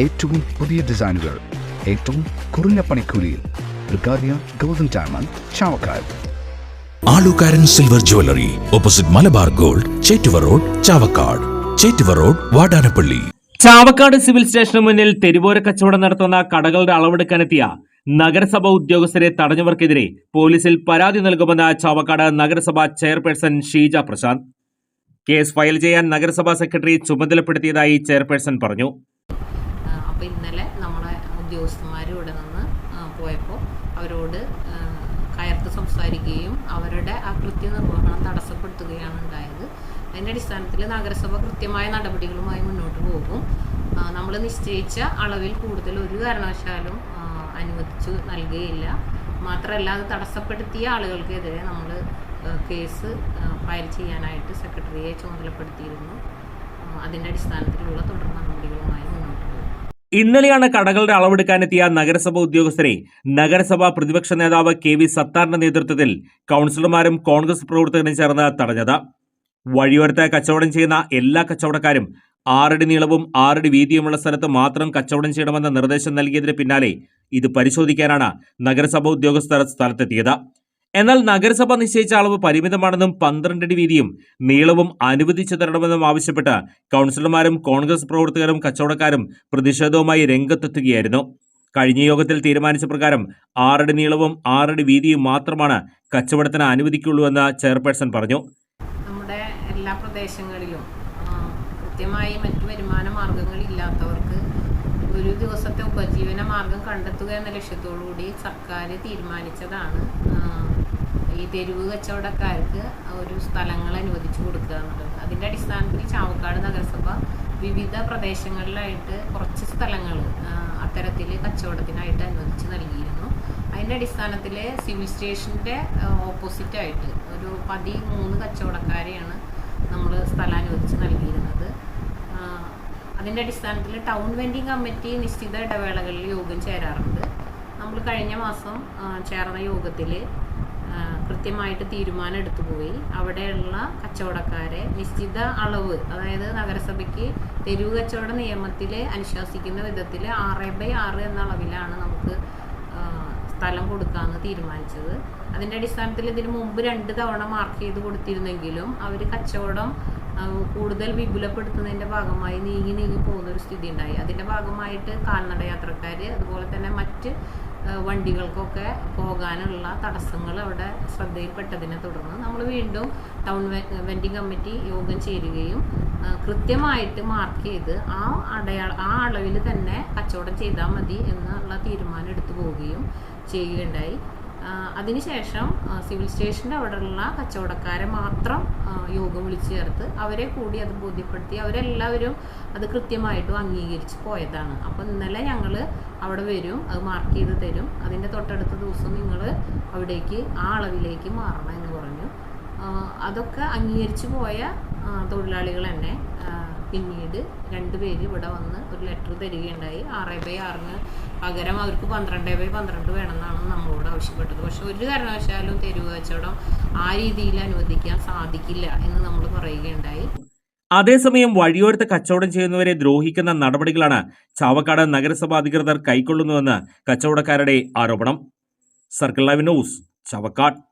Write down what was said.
ഏറ്റവും പുതിയ ഡിസൈനുകൾ ഏറ്റവും കുറഞ്ഞ പണിക്കൂലിയിൽ ബ്രിഗാദിയ golden diamond Chavakkad. Alukaran silver jewellery opposite Malabar gold Chettuva road Chavakkad. Chettuva road Vadanappally. Chavakkad civil സ്റ്റേഷന് മുന്നിൽ തെരുവോര കച്ചവടം നടത്തുന്ന കടകളുടെ അളവെടുക്കാനെത്തിയ നഗരസഭ ഉദ്യോഗസ്ഥരെ തടഞ്ഞവർക്കെതിരെ പോലീസിൽ പരാതി നൽകുമെന്ന് ചാവക്കാട് നഗരസഭ chairperson Sheeja Prashanth. Case file ചെയ്യാൻ നഗരസഭാ സെക്രട്ടറി ചുമതലപ്പെടുത്തിയതായി ചെയർപേഴ്സൺ പറഞ്ഞു. അപ്പോൾ ഇന്നലെ നമ്മളെ ഉദ്യോഗസ്ഥന്മാർ ഇവിടെ നിന്ന് പോയപ്പോൾ അവരോട് കയർത്ത് സംസാരിക്കുകയും അവരുടെ ആ കൃത്യനിർവഹണം തടസ്സപ്പെടുത്തുകയാണ് ഉണ്ടായത്. അതിന്റെ അടിസ്ഥാനത്തിൽ നഗരസഭ കൃത്യമായ നടപടികളുമായി മുന്നോട്ട് പോകും. നമ്മൾ നിശ്ചയിച്ച അളവിൽ കൂടുതൽ ഒരു കാരണവശാലും അനുവദിച്ചു നൽകുകയില്ല. മാത്രമല്ല അത് തടസ്സപ്പെടുത്തിയ ആളുകൾക്കെതിരെ നമ്മൾ കേസ് ഫയൽ ചെയ്യാനായിട്ട് സെക്രട്ടറിയെ ചുമതലപ്പെടുത്തിയിരുന്നു. അതിന്റെ അടിസ്ഥാനത്തിലുള്ള തുടർ നടപടികളുമായി ഇന്നലെയാണ് കടകളുടെ അളവെടുക്കാനെത്തിയ നഗരസഭ ഉദ്യോഗസ്ഥരെ നഗരസഭാ പ്രതിപക്ഷ നേതാവ് കെ വി സത്താറിന്റെ നേതൃത്വത്തിൽ കൗൺസിലർമാരും കോൺഗ്രസ് പ്രവർത്തകരും ചേർന്ന് തടഞ്ഞത്. വഴിയോരത്ത് കച്ചവടം ചെയ്യുന്ന എല്ലാ കച്ചവടക്കാരും ആറടി നീളവും ആറടി വീതിയുമുള്ള സ്ഥലത്ത് മാത്രം കച്ചവടം ചെയ്യണമെന്ന നിർദ്ദേശം നൽകിയതിന് പിന്നാലെ ഇത് പരിശോധിക്കാനാണ് നഗരസഭാ ഉദ്യോഗസ്ഥർ സ്ഥലത്തെത്തിയത്. എന്നാൽ നഗരസഭ നിശ്ചയിച്ച അളവ് പരിമിതമാണെന്നും പന്ത്രണ്ടടി വീതിയും നീളവും അനുവദിച്ചു തരണമെന്നും ആവശ്യപ്പെട്ട് കൗൺസിലർമാരും കോൺഗ്രസ് പ്രവർത്തകരും കച്ചവടക്കാരും പ്രതിഷേധവുമായി രംഗത്തെത്തുകയായിരുന്നു. കഴിഞ്ഞ യോഗത്തിൽ തീരുമാനിച്ച പ്രകാരം ആറടി നീളവും ആറടി വീതിയും മാത്രമാണ് കച്ചവടത്തിന് അനുവദിക്കുള്ളൂ എന്ന് ചെയർപേഴ്സൺ പറഞ്ഞു. നമ്മുടെ എല്ലാ പ്രദേശങ്ങളിലും കൃത്യമായി മറ്റു വരുമാന മാർഗങ്ങളില്ലാത്തവർക്ക് ഒരു ദിവസത്തെ ഉപജീവന മാർഗം കണ്ടെത്തുക എന്ന ലക്ഷ്യത്തോടു കൂടി സർക്കാർ തീരുമാനിച്ചതാണ് ഈ തെരുവ് കച്ചവടക്കാർക്ക് ഒരു സ്ഥലങ്ങൾ അനുവദിച്ചു കൊടുക്കുക എന്നുള്ളത്. അതിന്റെ അടിസ്ഥാനത്തിൽ ചാവക്കാട് നഗരസഭ വിവിധ പ്രദേശങ്ങളിലായിട്ട് കുറച്ച് സ്ഥലങ്ങൾ അത്തരത്തിൽ കച്ചവടത്തിനായിട്ട് അനുവദിച്ച് നൽകിയിരുന്നു. അതിന്റെ അടിസ്ഥാനത്തിൽ സിവിൽ സ്റ്റേഷന്റെ ഓപ്പോസിറ്റായിട്ട് ഒരു പതിമൂന്ന് കച്ചവടക്കാരെയാണ് നമ്മൾ സ്ഥലം അനുവദിച്ച് നൽകിയിരുന്നത്. അതിന്റെ അടിസ്ഥാനത്തിൽ ടൗൺ വെൻഡിങ് കമ്മിറ്റി നിശ്ചിത ഇടവേളകളിൽ യോഗം ചേരാറുണ്ട്. നമ്മൾ കഴിഞ്ഞ മാസം ചേർന്ന യോഗത്തിൽ കൃത്യമായിട്ട് തീരുമാനം എടുത്തു പോയി. അവിടെയുള്ള കച്ചവടക്കാരെ നിശ്ചിത അളവ് അതായത് നഗരസഭയ്ക്ക് തെരുവ് കച്ചവട നിയമത്തിൽ അനുശാസിക്കുന്ന വിധത്തിൽ ആറ് ബൈ ആറ് എന്ന അളവിലാണ് നമുക്ക് സ്ഥലം കൊടുക്കാമെന്ന് തീരുമാനിച്ചത്. അതിന്റെ അടിസ്ഥാനത്തിൽ ഇതിന് മുമ്പ് രണ്ട് തവണ മാർക്ക് ചെയ്ത് കൊടുത്തിരുന്നെങ്കിലും അവർ കച്ചവടം കൂടുതൽ വിപുലപ്പെടുത്തുന്നതിന്റെ ഭാഗമായി നീങ്ങി നീങ്ങി പോകുന്ന ഒരു സ്ഥിതി ഉണ്ടായി അതിന്റെ ഭാഗമായിട്ട് കാൽനട യാത്രക്കാർ അതുപോലെ തന്നെ മറ്റ് വണ്ടികൾക്കൊക്കെ പോകാനുള്ള തടസ്സങ്ങൾ അവിടെ ശ്രദ്ധയിൽപ്പെട്ടതിനെ തുടർന്ന് നമ്മൾ വീണ്ടും ടൗൺ വെൻഡിങ് കമ്മിറ്റി യോഗം ചേരുകയും കൃത്യമായിട്ട് മാർക്ക് ചെയ്ത് ആ അടയാള ആ അളവിൽ തന്നെ കച്ചവടം ചെയ്താൽ മതി എന്നുള്ള തീരുമാനം എടുത്തു പോവുകയും ചെയ്യുകയുണ്ടായി. അതിനുശേഷം സിവിൽ സ്റ്റേഷന്റെ അവിടെയുള്ള കച്ചവടക്കാരെ മാത്രം യോഗം വിളിച്ചു ചേർത്ത് അവരെ കൂടി അത് ബോധ്യപ്പെടുത്തി അവരെല്ലാവരും അത് കൃത്യമായിട്ടും അംഗീകരിച്ച് പോയതാണ്. അപ്പോൾ ഇന്നലെ ഞങ്ങൾ അവിടെ വരും അത് മാർക്ക് ചെയ്ത് തരും. അതിന്റെ തൊട്ടടുത്ത ദിവസം നിങ്ങൾ അവിടേക്ക് ആ അളവിലേക്ക് മാറണം എന്ന് പറഞ്ഞു. അതൊക്കെ അംഗീകരിച്ച് പോയ തൊഴിലാളികൾ തന്നെ പിന്നീട് രണ്ടുപേര് ഇവിടെ വന്ന് ഒരു ലെറ്റർ തരികയുണ്ടായി. ആറ് ബൈ ആറിന് പകരം അവർക്ക് പന്ത്രണ്ട് ബൈ പന്ത്രണ്ട് വേണമെന്നാണ് നമ്മളോട് ആവശ്യപ്പെട്ടത്. പക്ഷെ ഒരു കാരണവശാലും തെരുവ് കച്ചവടം ആ രീതിയിൽ അനുവദിക്കാൻ സാധിക്കില്ല എന്ന് നമ്മൾ പറയുകയുണ്ടായി. അതേസമയം വഴിയോരത്ത് കച്ചവടം ചെയ്യുന്നവരെ ദ്രോഹിക്കുന്ന നടപടികളാണ് ചാവക്കാട് നഗരസഭാ അധികൃതർ കൈക്കൊള്ളുന്നുവെന്ന് കച്ചവടക്കാരുടെ ആരോപണം. Circle live news Chavakkad.